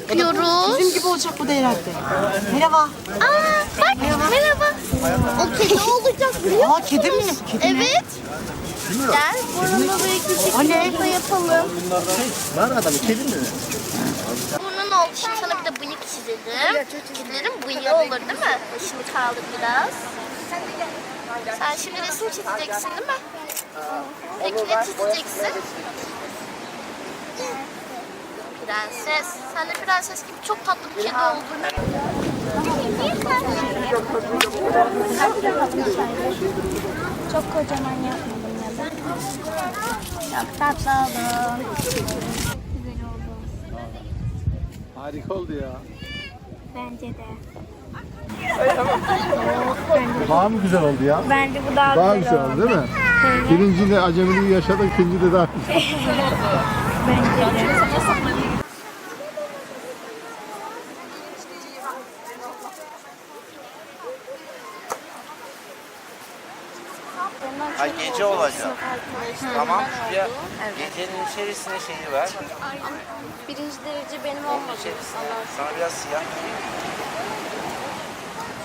yapıyoruz. Bizim gibi olacak bu da herhalde. Merhaba. Aa, bak merhaba. O kedi olacak biliyor Aa kedi mi? musunuz? Kedi mi? Evet. Gel burnuna böyle küçük O ne? bir yumurta yapalım. Var adamı kedi mi? Burnun oldu. Şimdi sana bir de bıyık çizelim. Kedilerin bıyığı olur değil mi? Başını kaldır biraz. Sen şimdi resim çizeceksin değil mi? Peki ne çizeceksin? Prenses. Sen de prenses gibi çok tatlı bir kedi oldun. Çok kocaman yapmadım ya da. Çok tatlı oldu. Güzel oldu. Harika oldu ya. Bence de. Daha mı güzel oldu ya? Bence bu daha, Daha güzel oldu değil mi? Birincide acemiliği yaşadık, ikincide daha güzel. Bence de. Gece olacak. Tamam şuraya gecenin içerisine şeyi ver. Birinci derece benim olmadı. sana biraz siyah.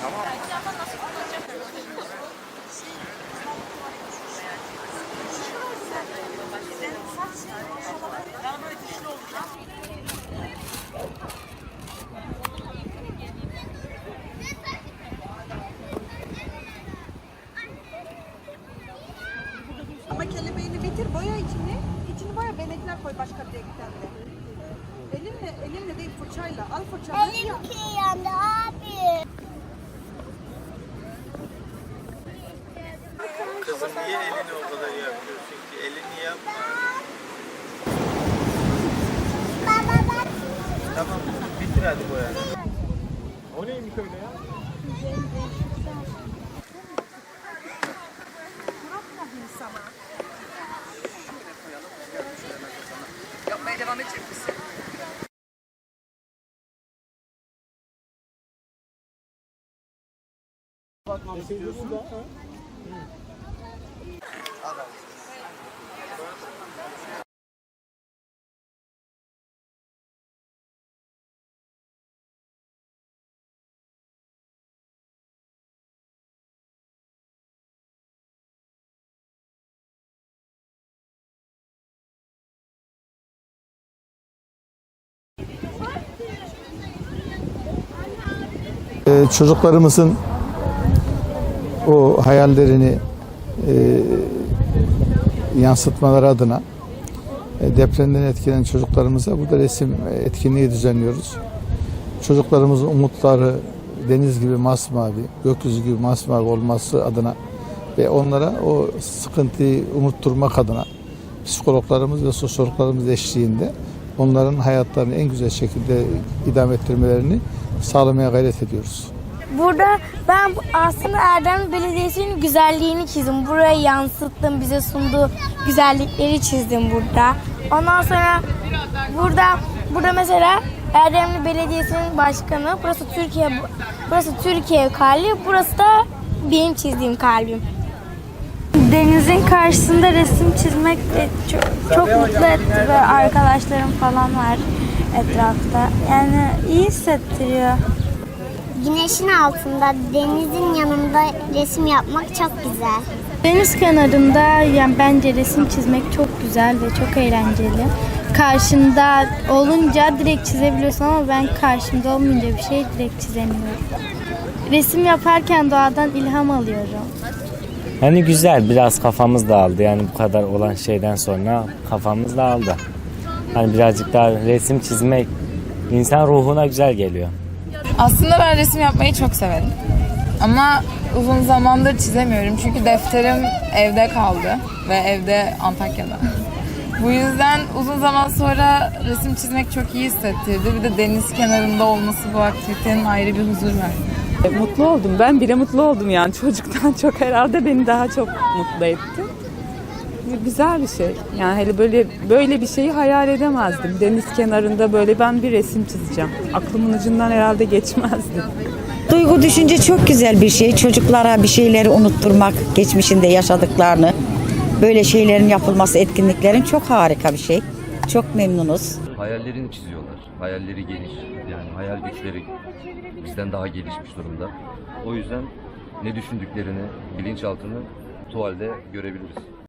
Tamam. Ama kelimeğini bitir, boya içini. İçini boya, benekler koy başka bir renkten de. Elinle, elinle değil fırçayla. Al fırçanı. Benimki yandı abi. Kızım niye elini o kadar yapıyorsun ki? Elini yap. Tamam bitir hadi boyanı. O neymiş öyle ya? Yapmaya devam edecek misin? Ee, çocuklarımızın o hayallerini e, yansıtmaları adına e, depremden etkilenen çocuklarımıza burada resim etkinliği düzenliyoruz. Çocuklarımızın umutları deniz gibi masmavi, gökyüzü gibi masmavi olması adına ve onlara o sıkıntıyı unutturmak adına psikologlarımız ve sosyologlarımız eşliğinde onların hayatlarını en güzel şekilde idame ettirmelerini sağlamaya gayret ediyoruz. Burada ben aslında Erdem Belediyesi'nin güzelliğini çizdim. Buraya yansıttım. Bize sunduğu güzellikleri çizdim burada. Ondan sonra burada burada mesela Erdemli Belediyesi'nin başkanı. Burası Türkiye burası Türkiye kalbi. Burası da benim çizdiğim kalbim. Denizin karşısında resim çizmek de çok, çok mutlu etti ve arkadaşlarım falan var etrafta. Yani iyi hissettiriyor. Güneşin altında, denizin yanında resim yapmak çok güzel. Deniz kenarında yani bence resim çizmek çok güzel ve çok eğlenceli. Karşında olunca direkt çizebiliyorsun ama ben karşımda olmayınca bir şey direkt çizemiyorum. Resim yaparken doğadan ilham alıyorum. Hani güzel biraz kafamız dağıldı yani bu kadar olan şeyden sonra kafamız dağıldı. Hani birazcık daha resim çizmek insan ruhuna güzel geliyor. Aslında ben resim yapmayı çok severim. Ama uzun zamandır çizemiyorum çünkü defterim evde kaldı ve evde Antakya'da. Bu yüzden uzun zaman sonra resim çizmek çok iyi hissettirdi. Bir de deniz kenarında olması bu aktivitenin ayrı bir huzur verdi. Mutlu oldum. Ben bile mutlu oldum yani. Çocuktan çok herhalde beni daha çok mutlu etti. Güzel bir şey. Yani hele böyle böyle bir şeyi hayal edemezdim. Deniz kenarında böyle ben bir resim çizeceğim. Aklımın ucundan herhalde geçmezdi. Duygu düşünce çok güzel bir şey. Çocuklara bir şeyleri unutturmak, geçmişinde yaşadıklarını. Böyle şeylerin yapılması, etkinliklerin çok harika bir şey. Çok memnunuz. Hayallerini çiziyorlar. Hayalleri geniş. Yani hayal güçleri bizden daha gelişmiş durumda. O yüzden ne düşündüklerini, bilinçaltını tuvalde görebiliriz.